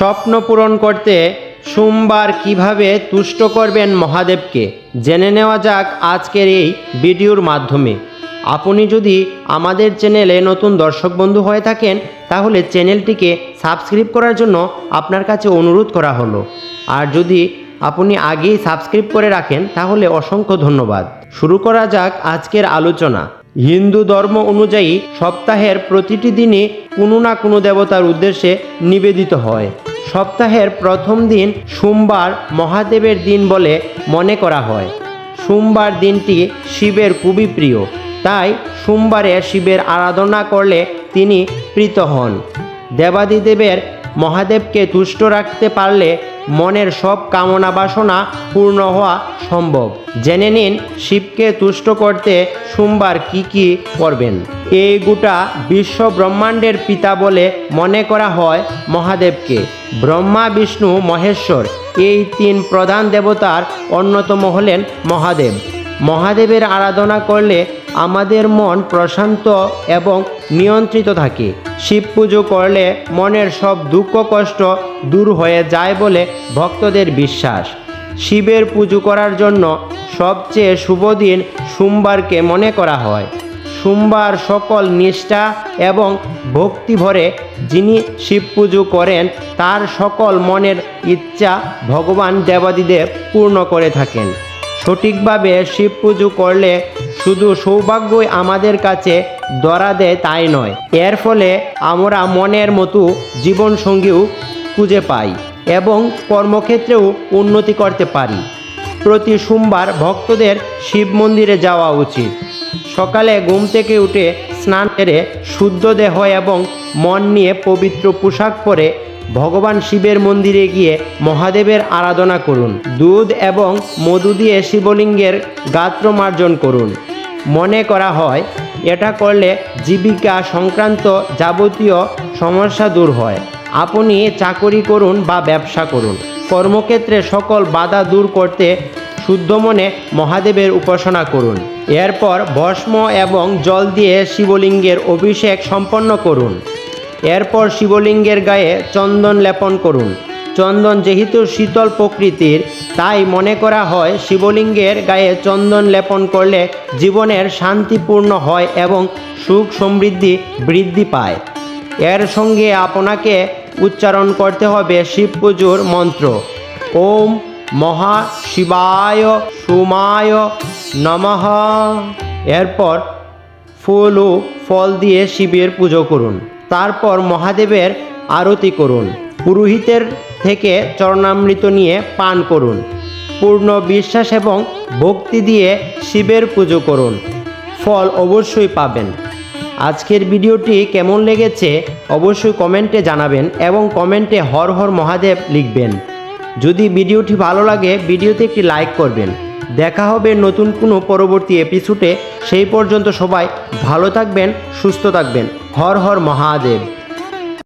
স্বপ্ন পূরণ করতে সোমবার কীভাবে তুষ্ট করবেন মহাদেবকে? জেনে নেওয়া যাক আজকের এই ভিডিওর মাধ্যমে। আপনি যদি আমাদের চ্যানেলে নতুন দর্শক বন্ধু হয়ে থাকেন, তাহলে চ্যানেলটিকে সাবস্ক্রাইব করার জন্য আপনার কাছে অনুরোধ করা হলো। আর যদি আপনি আগেই সাবস্ক্রাইব করে রাখেন, তাহলে অসংখ্য ধন্যবাদ। শুরু করা যাক আজকের আলোচনা। হিন্দু ধর্ম অনুযায়ী সপ্তাহের প্রতিটি দিনই কোনো না কোনো দেবতার উদ্দেশ্যে নিবেদিত হয়। সপ্তাহের প্রথম দিন সোমবার মহাদেবের দিন বলে মনে করা হয়। সোমবার দিনটি শিবের খুবই প্রিয়। তাই সোমবারে শিবের আরাধনা করলে তিনি প্রীত হন। দেবাদিদেবের মহাদেবকে তুষ্ট রাখতে পারলে মনের সব কামনা বাসনা পূর্ণ হওয়া সম্ভব। জেনে নিন শিবকে তুষ্ট করতে সোমবার কি কি করবেন। এই গোটা বিশ্ব ব্রহ্মাণ্ডের পিতা বলে মনে করা হয় মহাদেবকে। ব্রহ্মা, বিষ্ণু, মহেশ্বর এই তিন প্রধান দেবতার অন্যতম হলেন মহাদেব। মহাদেবের আরাধনা করলে আমাদের মন প্রশান্ত এবং নিয়ন্ত্রিত থাকে। শিব পুজো করলে মনের সব দুঃখ কষ্ট দূর হয়ে যায় বলে ভক্তদের বিশ্বাস। শিবের পুজো করার জন্য সবচেয়ে শুভ দিন সোমবারকে মনে করা হয়। সোমবার সকল নিষ্ঠা এবং ভক্তি ভরে যিনি শিব পুজো করেন, তার সকল মনের ইচ্ছা ভগবান দেবাদিদেব পূর্ণ করে থাকেন। সঠিকভাবে শিব পুজো করলে শুধু সৌভাগ্যই আমাদের কাছে ধরা দেয় তাই নয়। এর ফলে আমরা মনের মতো জীবনসঙ্গীও খুঁজে পাই এবং কর্মক্ষেত্রেও উন্নতি করতে পারি। প্রতি সোমবার ভক্তদের শিব মন্দিরে যাওয়া উচিত। সকালে ঘুম থেকে উঠে স্নান সেরে শুদ্ধ দেহ এবং মন নিয়ে পবিত্র পোশাক পরে ভগবান শিবের মন্দিরে গিয়ে মহাদেবের আরাধনা করুন। দুধ এবং মধু দিয়ে শিবলিঙ্গের গাত্র মার্জন করুন। মনে করা হয়, এটা করলে জীবিকা সংক্রান্ত যাবতীয় সমস্যা দূর হয়। আপনি চাকরি করুন বা ব্যবসা করুন। কর্মক্ষেত্রে সকল বাধা দূর করতে শুদ্ধ মনে মহাদেবের উপাসনা করুন। এরপর ভস্ম এবং জল দিয়ে শিবলিঙ্গের অভিষেক সম্পন্ন করুন। এরপর শিবলিঙ্গের গায়ে চন্দন লেপন করুন। চন্দন যেহেতু শীতল প্রকৃতির তাই মনে করা হয় শিবলিঙ্গের গায়ে চন্দন লেপন করলে জীবনের শান্তিপূর্ণ হয় এবং সুখ সমৃদ্ধি বৃদ্ধি পায়। এর সঙ্গে আপনাকে উচ্চারণ করতে হবে শিব পুজোর মন্ত্র। ওম মহা শিবায় সুমায় নমঃ। এরপর ফুল ও ফল দিয়ে শিবের পুজো করুন। তারপর মহাদেবের আরতি করুন। পুরোহিতের থেকে চরণামৃত নিয়ে পান করুন। পূর্ণ বিশ্বাস এবং ভক্তি দিয়ে শিবের পুজো করুন। ফল অবশ্যই পাবেন। আজকের ভিডিওটি কেমন লেগেছে অবশ্যই কমেন্টে জানাবেন এবং কমেন্টে হর হর মহাদেব লিখবেন। যদি ভিডিওটি ভালো লাগে, ভিডিওতে একটি লাইক করবেন। দেখা হবে নতুন কোনো পরবর্তী এপিসোডে। সেই পর্যন্ত সবাই ভালো থাকবেন, সুস্থ থাকবেন। হর হর মহাদেব।